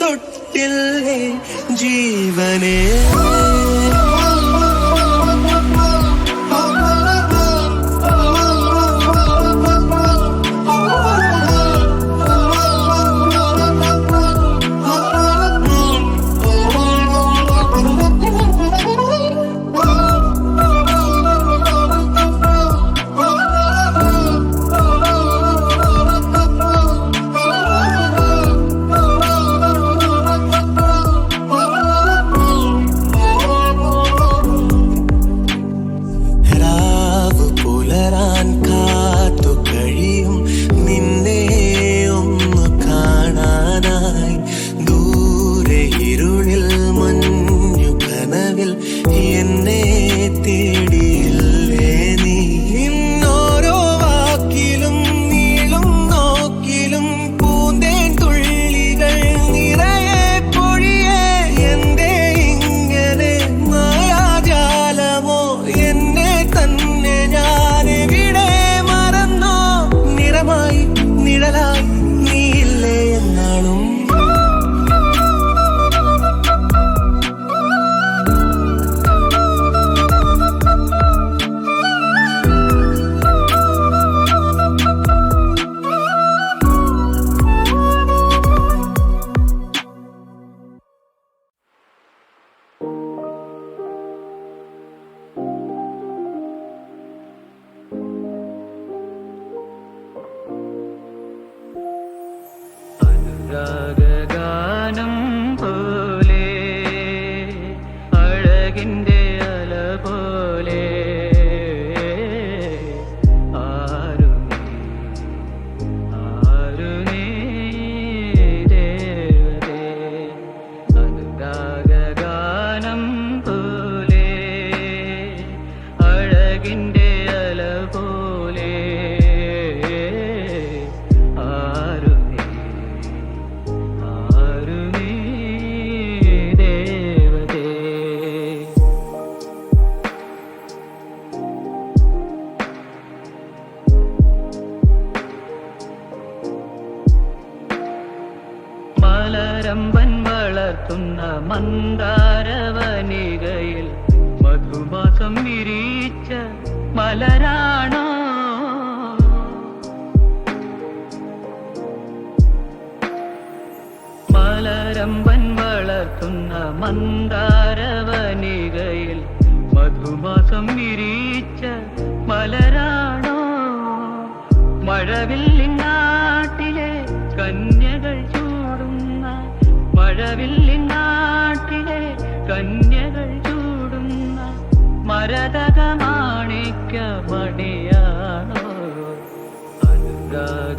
തൊട്ടില്ലേ ജീവനേ? വളർത്തുന്ന മന്ദാരവനികയിൽ മധുമാസം വിരിച്ച മലരാണോ? മഴവില്ലിനാട്ടിലെ കന്യകൾ ചൂടുന്ന മഴവില്ലിനാട്ടിലെ കന്യകൾ ചൂടുന്ന മരതകമാണിക്ക മണിയാണോ അനുരാഗ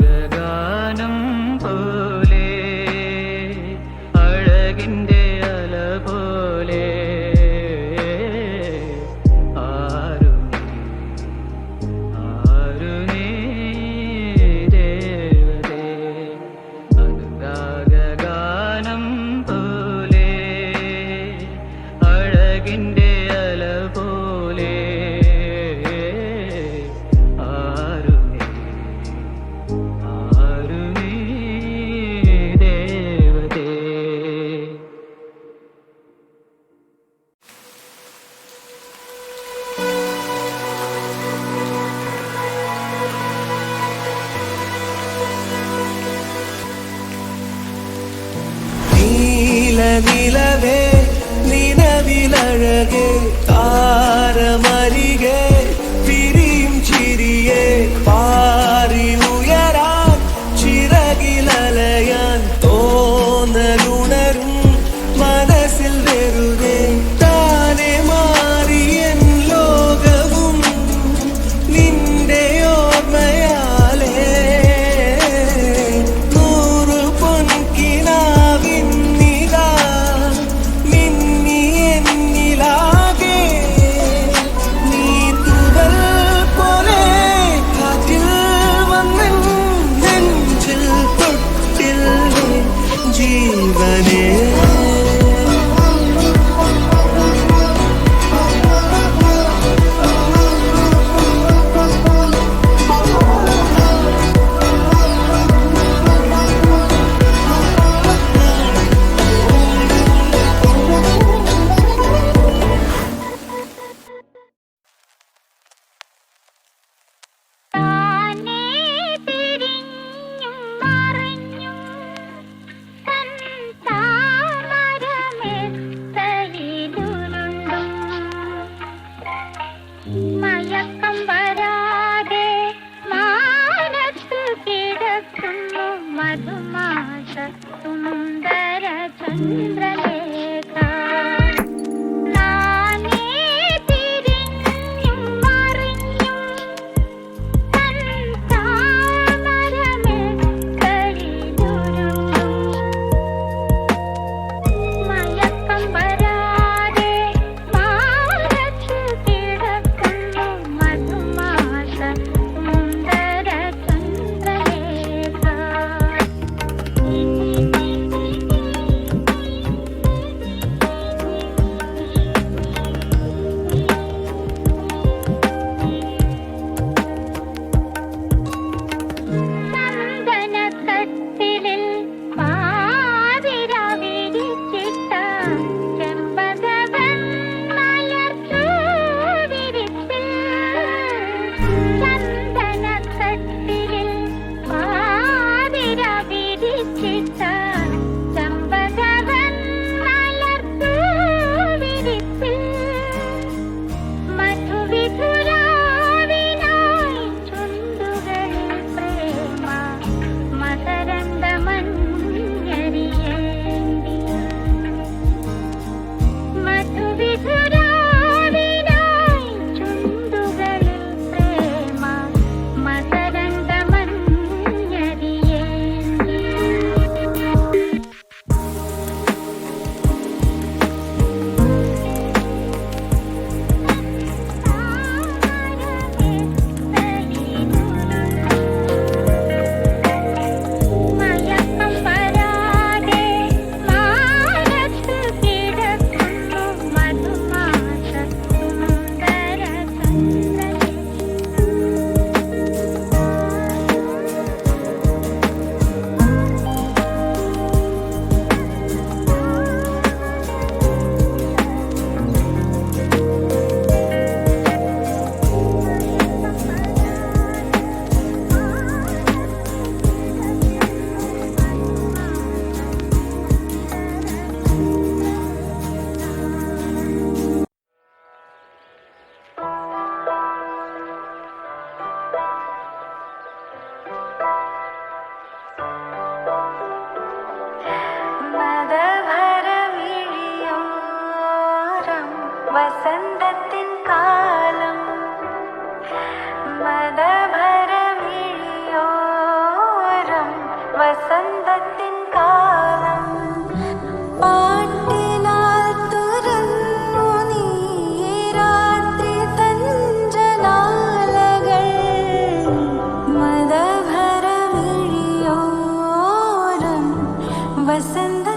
listen to